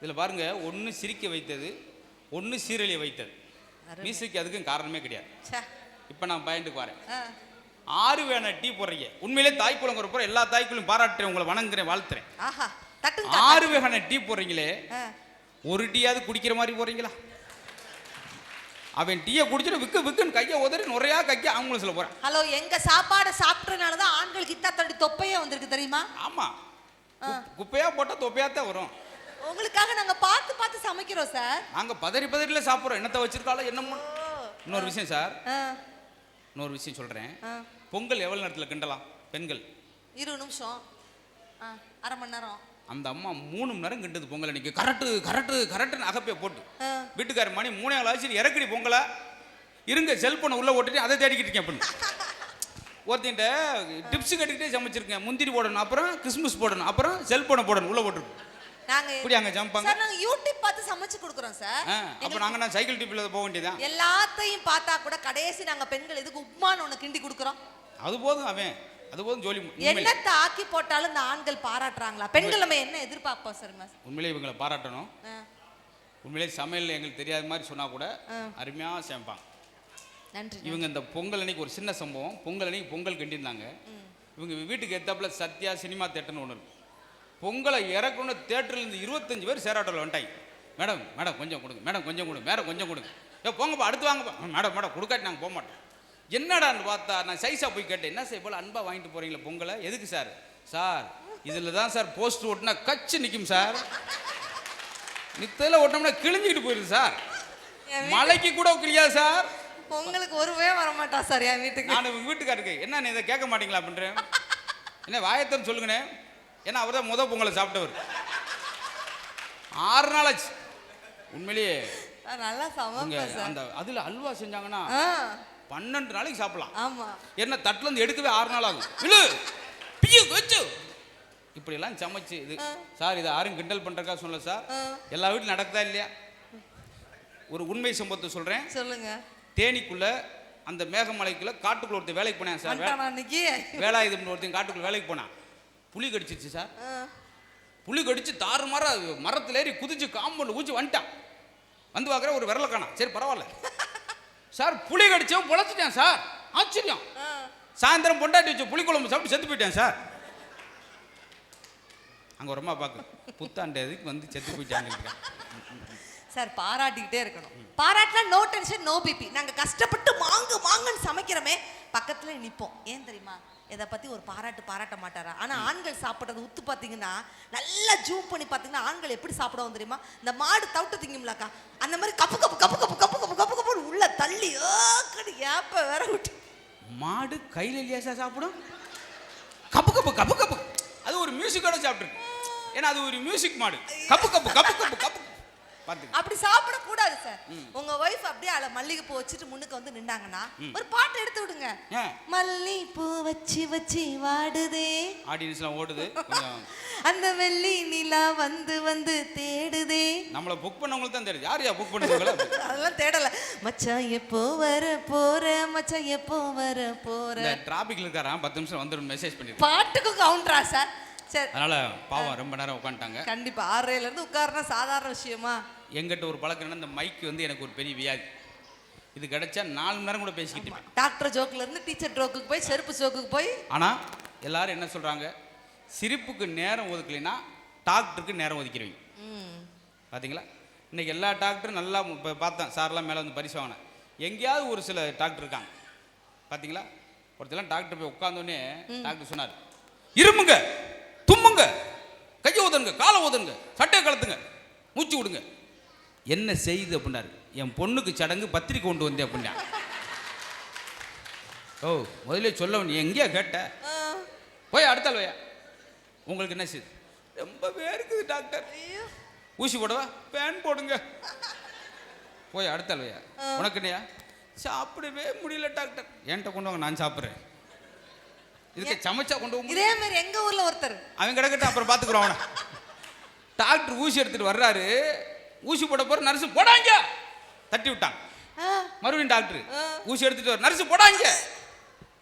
இதில் பாருங்க ஒன்று சிரிக்க வைத்தது ஒன்று சீரழிய வைத்தது. மீசைக்கு அதுக்கும் காரணமே கிடையாது. இப்போ நான் பயந்துக்கு வரேன். ஆறு வேணா டீ போடுறீங்க. உண்மையிலே தாய்க்குளம் போகிற எல்லா தாய்க்குளும் பாராட்டுறேன் உங்களை வணங்குறேன் வாழ்த்துறேன். ஆறு வகையான டீ போடுறீங்களே. ஒரு டீயாவது குடிக்கிற மாதிரி போறீங்களா அவன் டீயை குடிச்சிட்டு விக்கு விக்குன்னு கையை உதறி நிறையா கைக்க அவங்களும் சொல்ல போறான் ஹலோ எங்க சாப்பாடு சாப்பிட்டதுனால தான் ஆண்களுக்கு இத்தா தொப்பையே வந்திருக்கு தெரியுமா? ஆமா. குப்பையா போட்டா தொப்பையா தான் வரும். உங்களுக்காக நாங்க பார்த்து பார்த்து சமைக்கிறோம் சார் நாங்க பதறி பதறில சாப்பிடுறோம். என்னத்தை வச்சிருக்காளோ என்னமோ. இன்னொரு விஷயம் சார் இன்னொரு விஷயம் சொல்றேன். பொங்கல் எவ்வளவு நேரத்துல கிண்டலாம்? பெண்கள். இருபது நிமிஷம். அரை மணி நேரம். அந்த அம்மா மூணு மணி நேரம் கிண்டது பொங்கல் அன்னைக்கு. கரெக்டு கரெக்டு கரெக்டுன்னு அகப்பைய போட்டு. ஆ. வீட்டுக்கார மணி மூணே ஆச்சு இறக்கடி பொங்கலை. இருங்க செல்போனை உள்ள ஓட்டிட்டு அதை தேடிக்கிட்டு இருக்கேன் அப்படின்னு. ஒருத்தின்ட்ட டிப்ஸ் கட்டிக்கிட்டே சமைச்சிருக்கேன். முந்திரி போடணும் அப்புறம் கிறிஸ்மஸ் போடணும் அப்புறம் செல்போனை போடணும் உள்ள போட்டுருக்கு நாங்க இப்படி அங்க சமைப்பாங்க சார் நாங்க யூடியூப் பார்த்து சமைச்சு கொடுக்குறோம் சார். அப்ப நாங்க நான் சைக்கிள் டிப்பில் போக வேண்டியதான் எல்லாத்தையும் பார்த்தா கூட கடைசி நாங்க பெண்கள் எதுக்கு உப்மான்னு ஒண்ணு கிண்டி கொடுக்குறோம். அது போதும் அவன். அது போதும் ஜோலி என்னத்தை ஆக்கி போட்டாலும் இந்த ஆண்கள் பாராட்டுறாங்களா? பெண்கள் நம்ம என்ன எதிர்பார்ப்போம் சார் உண்மையிலே இவங்களை பாராட்டணும். உண்மையிலே சமையல் எங்களுக்கு தெரியாத மாதிரி சொன்னா கூட. அருமையா சமைப்பாங்க. நன்றி இவங்க இந்த பொங்கல் அன்னைக்கு ஒரு சின்ன சம்பவம். பொங்கல் அன்னைக்கு பொங்கல் கண்டிருந்தாங்க இவங்க வீட்டுக்கு எத்தாப்புல சத்யா சினிமா தேட்டர்னு ஒன்று இருக்கு. பொங்கலை இறக்கணும் தேட்டர்லேருந்து இருபத்தஞ்சு பேர் சேராட்டோவில் வந்துட்டாங்க மேடம் மேடம் கொஞ்சம் கொடுங்க மேடம் கொஞ்சம் கொடுங்க மேடம் கொஞ்சம் கொடுங்க. ஏ போங்கப்பா அடுத்து வாங்கப்பா "ம், மேடம் மேடம் கொடுக்காட்டி நாங்கள் போக மாட்டோம். என்னடான்னு பார்த்தா நான் சைஸாக போய் கேட்டேன். என்ன சார் போல அன்பாக வாங்கிட்டு போகிறீங்களா பொங்கலை? எதுக்கு சார்? சார் இதில் தான் சார் போஸ்ட் ஓட்டினா கச்சு நிற்கும் சார். நித்தையில் ஓட்டினோம்னா கிழிஞ்சிக்கிட்டு போயிடுது சார். மலைக்கு கூட கிழியாது சார்? பொங்கலுக்கு ஒருவே வர மாட்டா சார் என் வீட்டுக்கு. நான் உங்க வீட்டுக்காருக்கு என்ன நீ இதை கேட்க மாட்டீங்களா அப்படின்றேன்? என்ன வாயத்தம் சொல்லுங்கண்ணே ஏன்னா அவர் தான் முத பொங்கலை சாப்பிட்டவர். ஆறு நாள் ஆச்சு. உண்மையிலேயே. நல்லா சமைப்பேன் அந்த அதுல அல்வா செஞ்சாங்கன்னா பன்னெண்டு நாளைக்கு சாப்பிடலாம். ஆமா. என்ன தட்டுல இருந்து எடுக்கவே ஆறு நாள் ஆகும். இழு பியு வச்சு. இப்படி எல்லாம் சமைச்சு இது. சார் இதை யாரும் கிண்டல் பண்றக்கா சொல்ல சார். எல்லா வீட்டிலும் நடக்குதா இல்லையா? ஒரு உண்மை சம்பவத்தை சொல்றேன். சொல்லுங்க. தேனிக்குள்ள அந்த மேகமலைக்குள்ள காட்டுக்குள்ள ஒருத்தர் வேலைக்கு போனேன் சார். வே- வந்துட்டானா இன்னைக்கு? வேலாயுதம்னு ஒருத்தன் காட்டுக்குள்ள வேலைக்கு போனான். புலி கடிச்சிச்சு சார். புலி கடிச்சு தாறு மாற மரத்துல ஏறி குதிச்சு காம்பவுண்ட் ஊச்சி வந்துட்டான். வந்து பார்க்குற ஒரு விரல காணாம் சரி பரவாயில்ல. சார் புலி கடிச்சவன் பொழைச்சிட்டேன் சார். ஆச்சரியம். சாயந்தரம் பொண்டாட்டி வச்ச புளி குழம்பு சாப்பிட்டு செத்து போயிட்டேன் சார். அங்க ஒரு அம்மா பார்க்க புத்தாண்டு எதுக்கு வந்து செத்து போயிட்டாங்க சார் பாராட்டிக்கிட்டே இருக்கணும். பாராட்டினா no tension no B P நாங்க கஷ்டப்பட்டு மாங்கு மாங்குன்னு சமைக்கிறோமே பக்கத்துல நிப்போம். ஏன் தெரியுமா? இதை பற்றி ஒரு பாராட்டு பாராட்ட மாட்டாரா ஆனால் ஆண்கள் சாப்பிட்றது உத்து பார்த்தீங்கன்னா நல்லா ஜூம் பண்ணி பார்த்தீங்கன்னா ஆண்கள் எப்படி சாப்பிடுவோம் தெரியுமா இந்த மாடு தவிட்டு திங்கும்லாக்கா அந்த மாதிரி கப்பு கப்பு கப்பு கப்பு கப்பு கப்பு கப்பு கப்பு உள்ள தள்ளி ஏக்கடி ஏப்ப வேற விட்டு மாடு கையில் இல்லையா சார் சாப்பிடும் கப்பு கப்பு கப்பு கப்பு அது ஒரு மியூசிக்கோட சாப்பிட்டுருக்கு ஏன்னா அது ஒரு மியூசிக் மாடு கப்பு கப்பு கப்பு கப்பு கப்பு அப்படி சாப்பிட கூடாது சார் உங்க ஒய்ஃப் அப்படியே அல மல்லிகைப்பூ வச்சுட்டு முன்னுக்கு வந்து நின்னாங்கன்னா ஒரு பாட்டு எடுத்து விடுங்க. மல்லிப்பூ வச்சு வச்சு வாடுதே. ஆடியன்ஸ்லாம் ஓடுது. அந்த வெள்ளி நிலா வந்து வந்து தேடுதே. நம்மளை புக் பண்ணவங்களுக்கு தான் தெரியுது. யார் புக் பண்ணுவாங்களோ அதெல்லாம் தேடல. மச்சான் எப்போ வர போற? மச்சான் எப்போ வர போற? இந்த டிராபிக்ல இருக்காராம் பத்து நிமிஷம் வந்துடும் மெசேஜ் பண்ணிருக்கேன் பாட்டுக்கும் கவுண்டரா சார் சரி. அதனால பாவம் ரொம்ப நேரம் உட்காந்துட்டாங்க. கண்டிப்பா ஆறரைல இருந்து உட்காருனா சாதாரண விஷயமா? எங்கிட்ட ஒரு பழக்கம் இந்த மைக் வந்து எனக்கு ஒரு பெரிய வியாதி. இது கிடைச்சா நாலு மணி நேரம் கூட பேசிக்கிட்டு. டாக்டர் ஜோக்ல இருந்து டீச்சர் ஜோக்குக்கு போய் செருப்பு ஜோக்குக்கு போய். ஆனா எல்லாரும் என்ன சொல்றாங்க? சிரிப்புக்கு நேரம் ஒதுக்கலைன்னா டாக்டருக்கு நேரம் ஒதுக்கிடுவீங்க ம், பாத்தீங்களா? இன்னைக்கு எல்லா டாக்டரும் நல்லா இப்போ பார்த்தேன் சார்லாம் மேலே வந்து பரிசு வாங்கினேன் எங்கேயாவது ஒரு சில டாக்டர் இருக்காங்க. பாத்தீங்களா? ஒருத்தெல்லாம் டாக்டர் போய் உட்காந்தோடனே டாக்டர் சொன்னார் இருமுங்க தும்முங்க கையை ஊதுங்க காலை ஊதுங்க சட்டையை கலத்துங்க மூச்சு விடுங்க. என்ன செய்யுது அப்படின்னாரு. என் பொண்ணுக்கு சடங்கு பத்திரிக்கை கொண்டு வந்தேன் அப்படின்னா. ஓ முதல்ல சொல்ல நீ எங்கேயா கேட்ட? போய் அடுத்த வையா உங்களுக்கு என்ன செய்யுது ரொம்ப வேர்க்குது டாக்டர். ஊசி போடவா? பேன் போடுங்க. போய் அடுத்த வையா உனக்கு என்னையா? சாப்பிடவே முடியல டாக்டர். என்கிட்ட கொண்டு வாங்க நான் சாப்பிட்றேன். இதுக்கு சமைச்சா கொண்டு முடியும் இதே மாதிரி எங்க ஊர்ல ஒருத்தர்? அவன் கிடக்கட்டும் அப்புறம் பார்த்துக்குறோம் அவனை. டாக்டர் ஊசி எடுத்துட்டு வர்றாரு. ஊசி போட போற நர்ஸு போடாங்க. தட்டி விட்டான் மறுபடியும் டாக்டர். ஊசி எடுத்துட்டு வர நர்ஸு போடாங்க.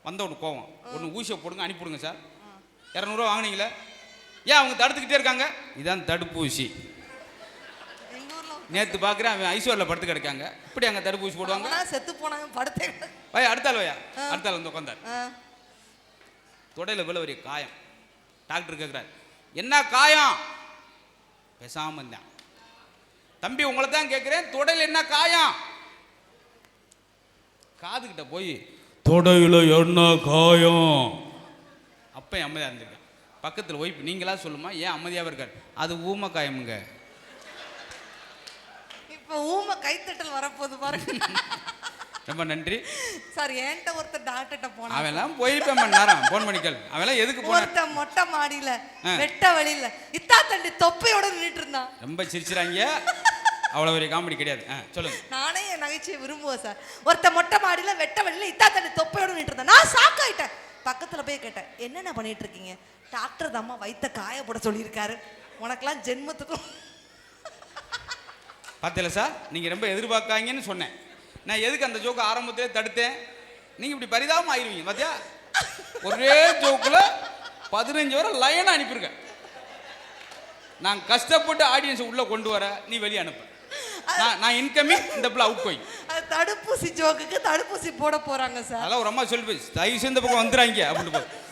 வந்த ஒன்று கோவம். ஒன்று ஊசியை போடுங்க அனுப்பிவிடுங்க சார். இரநூறுவா வாங்குனீங்களே? ஏன் அவங்க தடுத்துக்கிட்டே இருக்காங்க? இதான் தடுப்பூசி. நேற்று பார்க்குறேன் அவன் ஐஸ்வரில் படுத்து கிடக்காங்க. இப்படி அங்கே தடுப்பூசி போடுவாங்க? செத்து போனாங்க படுத்தே. வயா அடுத்த ஆள் வயா? அடுத்த ஆள் வந்து உட்காந்தார். தொடையில் ஒரு காயம். டாக்டர் கேட்குறாரு என்ன காயம்? பேசாமல் இருந்தேன். தம்பி உங்களை தான் கேட்குறேன். தொடையில் என்ன காயம்? காதுகிட்ட போய் தொடையில் என்ன காயம்? அப்போ அமைதியாக இருந்திருக்கேன். பக்கத்தில் ஒய்ப்பு நீங்களா சொல்லுமா? ஏன் அமைதியாக இருக்கார்? அது ஊம காயமுங்க இப்போ ஊமை கைத்தட்டல் வரப்போகுது பாருங்க. ரொம்ப நன்றி. சார் என்கிட்ட ஒருத்தர் டாக்டர்கிட்ட போனா அவெல்லாம் போயிருப்பேன் மணி நேரம். ஃபோன் பண்ணிக்கல் அவெல்லாம் எதுக்கு போன மொட்டை மாடியில. வெட்ட வழியில இத்தா தண்டி தொப்பையோட நின்னுட்டு இருந்தான். ரொம்ப சிரிச்சுறாங்க. அவ்வளோ ஒரு காமெடி கிடையாது. ஆ சொல்லுங்க. நானே என் நகைச்சுவை விரும்புவேன் சார். ஒருத்த மொட்டை மாடியில வெட்ட வழியில இத்தா தண்ணி தொப்பையோட நின்னுட்டு இருந்தான். நான் ஷாக் ஆயிட்டேன். பக்கத்துல போய் கேட்டேன் என்னென்ன பண்ணிட்டு இருக்கீங்க? டாக்டர் தம்மா வைத்த காய போட சொல்லியிருக்காரு. உனக்கெல்லாம் ஜென்மத்துக்கும். பார்த்தல சார்? நீங்கள் ரொம்ப எதிர்பார்க்காங்கன்னு சொன்னேன். நான் எதுக்கு அந்த ஜோக்கை ஆரம்பத்திலே தடுத்தேன்? நீங்கள் இப்படி பரிதாபம் ஆயிருவீங்க பார்த்தியா ஒரே ஜோக்கில் பதினஞ்சு வரை லைனாக அனுப்பியிருக்கேன். நான் கஷ்டப்பட்டு ஆடியன்ஸ் உள்ளே கொண்டு வர நீ வெளியே அனுப்பு. நான் நான் இன்கமிங் இந்த பிள்ளை அவுட் கோயிங் தடுப்பூசி ஜோக்குக்கு தடுப்பூசி போட போறாங்க சார். அதெல்லாம் ஒரு அம்மா சொல்லி போய் தயவு இந்த பக்கம் வந்துடுறாங்க அப்படின்னு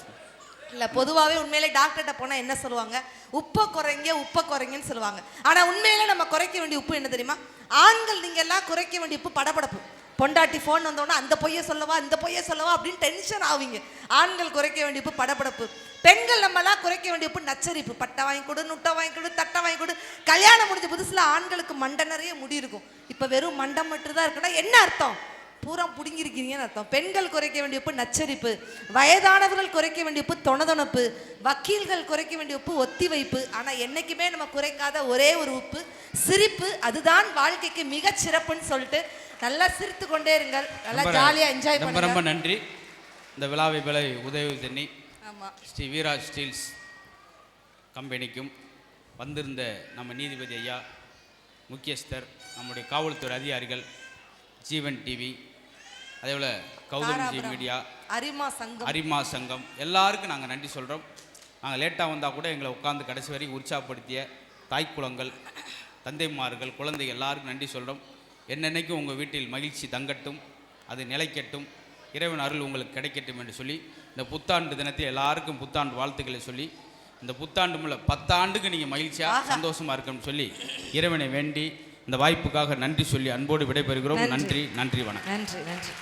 இல்ல பொதுவாவே உண்மையிலே டாக்டர்கிட்ட போனா என்ன சொல்லுவாங்க? உப்பை குறைங்க உப்பை குறைங்கன்னு சொல்லுவாங்க. ஆனா உண்மையிலே நம்ம குறைக்க வேண்டிய உப்பு என்ன தெரியுமா? ஆண்கள் நீங்க எல்லாம் குறைக்க வேண்டிய உப்பு படபடப்பு. பொண்டாட்டி ஃபோன் வந்தோடனே அந்த பொய்யை சொல்லவா இந்த பொய்யை சொல்லவா அப்படின்னு டென்ஷன் ஆவீங்க. ஆண்கள் குறைக்க வேண்டிய உப்பு படபடப்பு. பெண்கள் நம்மலாம் குறைக்க வேண்டியப்பு நச்சரிப்பு. பட்டை வாங்கி கொடு நுட்டை வாங்கி கொடு தட்டை வாங்கி கொடு. கல்யாணம் முடிஞ்ச புதுசுல ஆண்களுக்கு மண்டை நிறைய முடி இருக்கும். இப்ப வெறும் மண்டை மட்டும் தான் இருக்குன்னா என்ன அர்த்தம்? பூரா புடுங்கிருக்கீங்கன்னு அர்த்தம். பெண்கள் குறைக்க வேண்டிய உப்பு நச்சரிப்பு வயதானவர்கள் குறைக்க வேண்டிய உப்பு தொணதொணப்பு வக்கீல்கள் குறைக்க வேண்டிய உப்பு ஒத்தி வைப்பு ஆனா என்னைக்குமே நம்ம குறைக்காத ஒரே ஒரு உப்பு சிரிப்பு அதுதான் வாழ்க்கைக்கு மிகச் சிறப்புன்னு சொல்லிட்டு நல்லா சிரித்து கொண்டே இருங்கள். நல்லா ரொம்ப ஜாலியா என்ஜாய் ரொம்ப ரொம்ப பண்ணுங்க நன்றி. இந்த விழாவை விலை உதவி தண்ணி. ஆமா. ஸ்ரீ வீரா ஸ்டீல்ஸ் கம்பெனிக்கும் வந்திருந்த நம்ம நீதிபதி ஐயா முக்கியஸ்தர் நம்முடைய காவல்துறை அதிகாரிகள் ஜீவன் டிவி அதேபோல் கௌதம் ஜி தாராபுரம். மீடியா அரிமா சங்கம் அரிமா சங்கம் எல்லாருக்கும் நாங்கள் நன்றி சொல்கிறோம் நாங்கள் லேட்டாக வந்தால் கூட எங்களை உட்காந்து கடைசி வரைக்கும் உற்சாகப்படுத்திய தாய்க்குளங்கள் தந்தைமார்கள் குழந்தைகள் எல்லாருக்கும் நன்றி சொல்கிறோம் என்னென்னைக்கும் உங்கள் வீட்டில் மகிழ்ச்சி தங்கட்டும் அது நிலைக்கட்டும் இறைவன் அருள் உங்களுக்கு கிடைக்கட்டும் என்று சொல்லி இந்த புத்தாண்டு தினத்தில் எல்லாருக்கும் புத்தாண்டு வாழ்த்துக்களை சொல்லி இந்த புத்தாண்டு முள்ள பத்தாண்டுக்கு நீங்கள் மகிழ்ச்சியாக. சந்தோஷமாக இருக்கணும்னு சொல்லி இறைவனை வேண்டி இந்த வாய்ப்புக்காக நன்றி சொல்லி அன்போடு விடைபெறுகிறோம். நன்றி நன்றி வணக்கம் நன்றி நன்றி